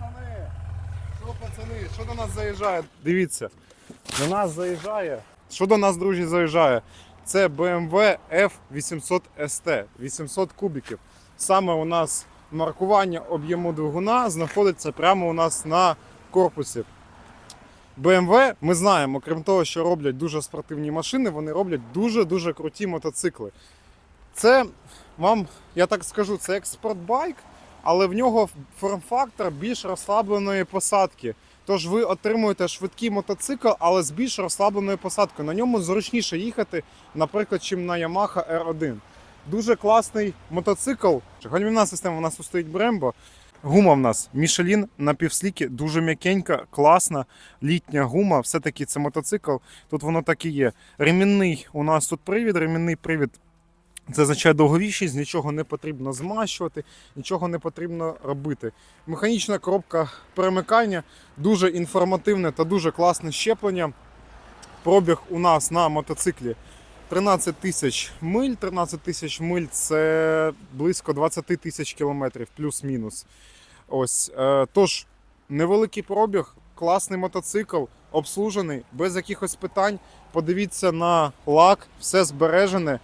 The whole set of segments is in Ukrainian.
пацани? Що, пацани? Що до нас заїжджає? Дивіться, до нас заїжджає. Що до нас, друзі, заїжджає? Це BMW F800 ST, 800 кубиків. Саме у нас маркування об'єму двигуна знаходиться прямо у нас на корпусі. BMW, ми знаємо, крім того, що роблять дуже спортивні машини, вони роблять дуже-дуже круті мотоцикли. Це вам, я так скажу, це як спортбайк, але в нього форм-фактор більш розслабленої посадки. Тож ви отримуєте швидкий мотоцикл, але з більш розслабленою посадкою. На ньому зручніше їхати, наприклад, чим на Yamaha R1. Дуже класний мотоцикл. Гальмівна система у нас тут стоїть Brembo. Гума в нас Michelin на півсліки, дуже м'якенька, класна літня гума. Все-таки це мотоцикл. Тут воно так і є. Ремінний у нас тут привід, ремінний привід. Це означає довговічність, нічого не потрібно змащувати, нічого не потрібно робити. Механічна коробка перемикання, дуже інформативне та дуже класне щеплення. Пробіг у нас на мотоциклі 13 тисяч миль. 13 тисяч миль це близько 20 тисяч кілометрів, плюс-мінус. Ось. е, Тож, невеликий пробіг, класний мотоцикл, обслужений, без якихось питань. Подивіться на лак, все збережене.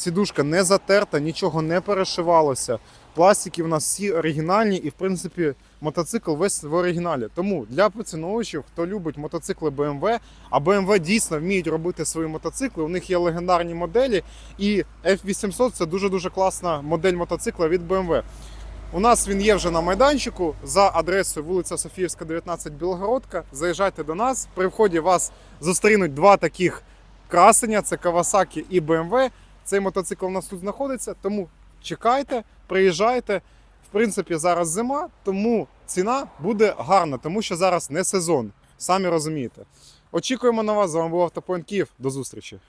Сідушка не затерта, нічого не перешивалося. Пластики в нас всі оригінальні, і в принципі мотоцикл весь в оригіналі. Тому для поціновувачів, хто любить мотоцикли BMW, а BMW дійсно вміють робити свої мотоцикли. У них є легендарні моделі, і F800 це дуже дуже класна модель мотоцикла від BMW. У нас він є вже на майданчику за адресою вулиця Софіївська, 19 Білогородка. Заїжджайте до нас. При вході вас зустрінуть два таких красення: це Kawasaki і BMW. Цей мотоцикл у нас тут знаходиться, тому чекайте, приїжджайте. В принципі, зараз зима, тому ціна буде гарна, тому що зараз не сезон. Самі розумієте. Очікуємо на вас. З вами був Автопоінт Київ. До зустрічі.